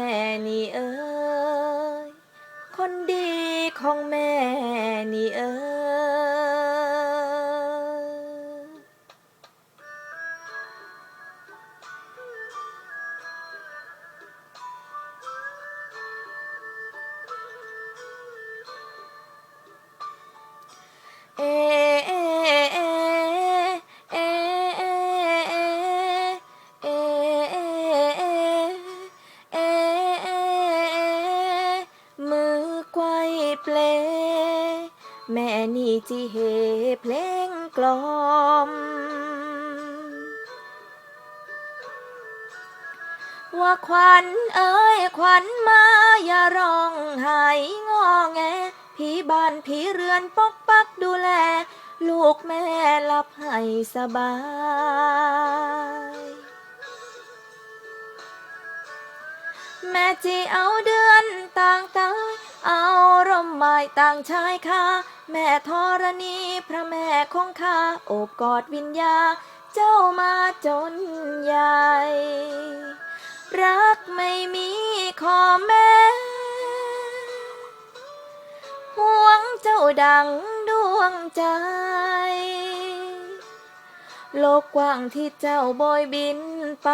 แม่นี่เอ้ย คนดีของแม่นี่เอ้ย แม่นี่จีเฮเพลงกลอม ว่าขวัญเอ้ยขวัญมาอย่าร้องไห้งอแงผีบ้านผีเรือนปกปักดูแล ลูกแม่หลับให้สบายแม่จีเอาเดื ร่มไม้ต่างชายคาแม่ธรณีพระแม่คงคาโอบกอดวิญญา เจ้ามาจนใหญ่ รักไม่มีขอแม่ห่วงเจ้าดังดวงใจ โลกกว้างที่เจ้าโบยบินไป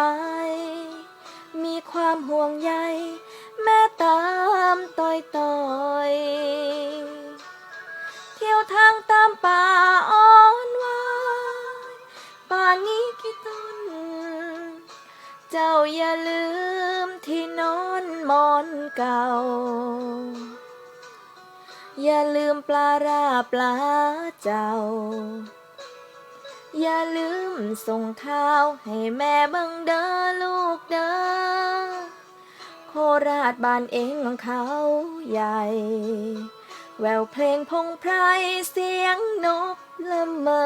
มีความห่วงใย แม่ตามต่อยต่อยเที่ยวทางตามป่าอ่อนวานป่านี้กี่ต้น เจ้าอย่าลืมที่นอนมอนเก่า อย่าลืมปลาราปลาเจ้า อย่าลืมส่งข้าว ให้แม่บังเด้อลูกเด้อโคราชบ้านเองของเขาใหญ่ แววเพลงพงไพรเสียงนกละเมอ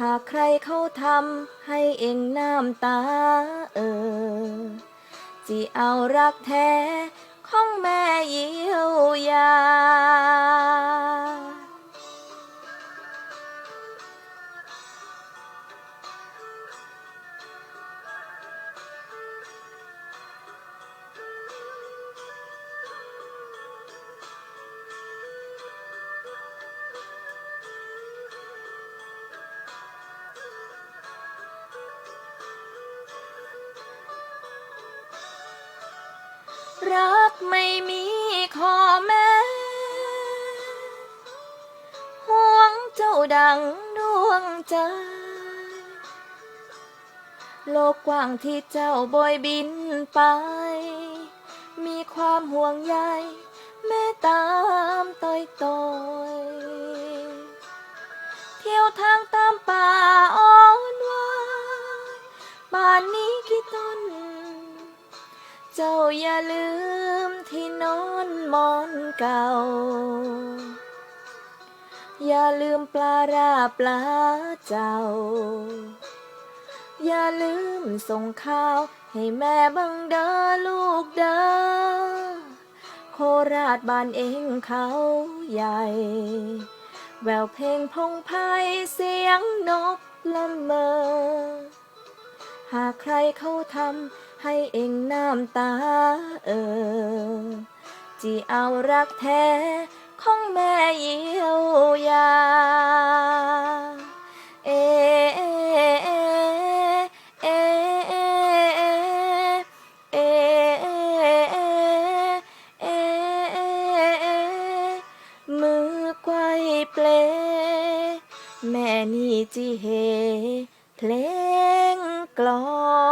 หากใครเขาทำให้เองน้ำตาเออจีเอารักแท้ของแม่เยียวยา รักไม่มีขอแม่ห่วงเจ้าดังดวงใจ โลกกว้างที่เจ้าโบยบินไป มีความห่วงใยแม่ตามต่อยต่อยเที่ยวทางตามป่าอ่อนวานป่านนี้กี่ต้น เจ้าอย่าลืมที่นอนมอนเก่า อย่าลืมปลาราปลาเจ้า อย่าลืมส่งข้าวให้แม่บังเด้อลูกเด้อโคราชบ้านเองเขาใหญ่ แววเพลงพงไพเสียงนกละเมอ หากใครเขาทำให้เองน้ำตาเออจีเอารักแท้ของแม่เยียวยา เอเอเอเอเอเอเอมือไกวเปล แม่นี่จีเฮเพลงกลอง